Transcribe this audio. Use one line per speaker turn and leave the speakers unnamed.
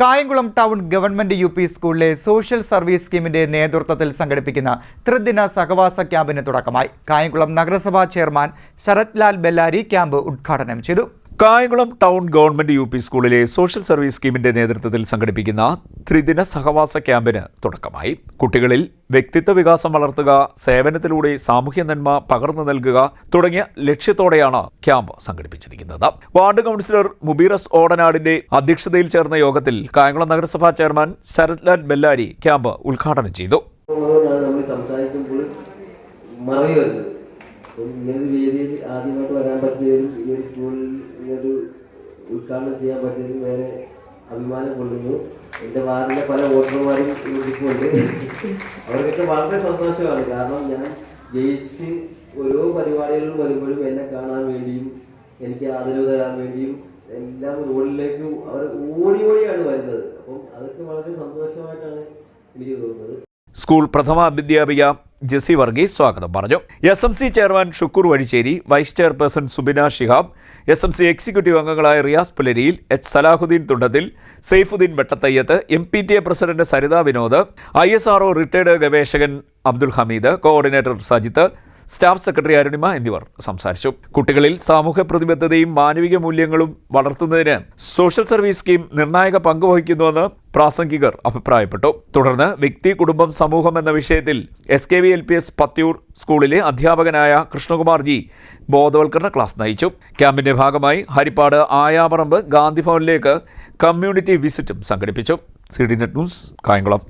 Kayamkulam town government U P സ്കൂളിലെ social service സ്കീമിന്റെ നേതൃത്വത്തിൽ സംഘടിപ്പിക്കുന്ന ത്രിദിന സഹവാസ ക്യാമ്പിന് തുടക്കമായി. കായംകുളം നഗരസഭാ ചെയർമാൻ ശരത്ലാൽ ബെല്ലാരി ക്യാമ്പ് ഉദ്ഘാടനം ചെയ്തു.
Kayamkulam town government U P സ്കൂളിലെ സോഷ്യൽ സർവീസ് സ്കീമിന്റെ നേതൃത്വത്തിൽ സംഘടിപ്പിക്കുന്ന ത്രിദിന സഹവാസ ക്യാമ്പിന് തുടക്കമായി. കുട്ടികളിൽ വ്യക്തിത്വ വികാസം വളർത്തുക സേവനത്തിലൂടെ സാമൂഹ്യ നന്മ പകർന്നു നൽകുക തുടങ്ങിയ ലക്ഷ്യത്തോടെയാണ് ക്യാമ്പ് സംഘടിപ്പിച്ചിരിക്കുന്നത്. വാർഡ് കൗൺസിലർ മുബീറസ് ഓടനാടിന്റെ അധ്യക്ഷതയിൽ ചേർന്ന യോഗത്തിൽ കായംകുളം നഗരസഭാ ചെയർമാൻ ശരത് ലാൽ ബെല്ലാരി ക്യാമ്പ് ഉദ്ഘാടനം ചെയ്തു.
ഇങ്ങനൊരു വേദിയിൽ ആദ്യമായിട്ട് വരാൻ പറ്റിയതിലും ഈ ഒരു സ്കൂളിൽ ഇങ്ങനൊരു ഉദ്ഘാടനം ചെയ്യാൻ പറ്റിയതിലും വേറെ അഭിമാനം കൊള്ളുന്നു. എന്റെ വാർഡിലെ പല വോട്ടർമാരും ഇരിപ്പുണ്ട്. അവർക്കൊക്കെ വളരെ സന്തോഷമാണ്. കാരണം ഞാൻ ജയിച്ച് ഓരോ പരിപാടികളിലും വരുമ്പോഴും എന്നെ കാണാൻ വേണ്ടിയും എനിക്ക് ആദരവ് തരാൻ വേണ്ടിയും എല്ലാം റോഡിലേക്ക് അവർ ഓടി ഓടിയാണ് വരുന്നത്. അപ്പം അതൊക്കെ വളരെ സന്തോഷമായിട്ടാണ് എനിക്ക് തോന്നുന്നത്.
സ്കൂൾ പ്രഥമ അധ്യാപിക ജെസി വർഗീസ് സ്വാഗതം. പറഞ്ഞു. S M C chairman Shukkur Vazhicheri vice chairperson Subina Shihab S M C executive അംഗങ്ങളായ Riyas Pulariyil H Salahuddin Thundathil Saifuddin Vettathayyath M P T A president Saritha Vinod I S R retired ഗവേഷകൻ Abdul Hameed coordinator Sajith staff secretary Arunima എന്നിവർ സംസാരിച്ചു. കുട്ടികളിൽ സാമൂഹ്യ പ്രതിബദ്ധതയും മാനവിക മൂല്യങ്ങളും വളർത്തുന്നതിന് social service scheme നിർണായക പങ്ക് വഹിക്കുന്നുവെന്ന് പ്രാസംഗികർ അഭിപ്രായപ്പെട്ടു. തുടർന്ന് വ്യക്തി കുടുംബം സമൂഹം എന്ന വിഷയത്തിൽ S K V L P S Pathiyoor സ്കൂളിലെ അധ്യാപകനായ കൃഷ്ണകുമാർ ജി ബോധവൽക്കരണ ക്ലാസ് നയിച്ചു. ക്യാമ്പിന്റെ ഭാഗമായി ഹരിപ്പാട് ആയാപറമ്പ് ഗാന്ധിഭവനിലേക്ക് കമ്മ്യൂണിറ്റി വിസിറ്റും സംഘടിപ്പിച്ചു. C D net news Kayamkulam.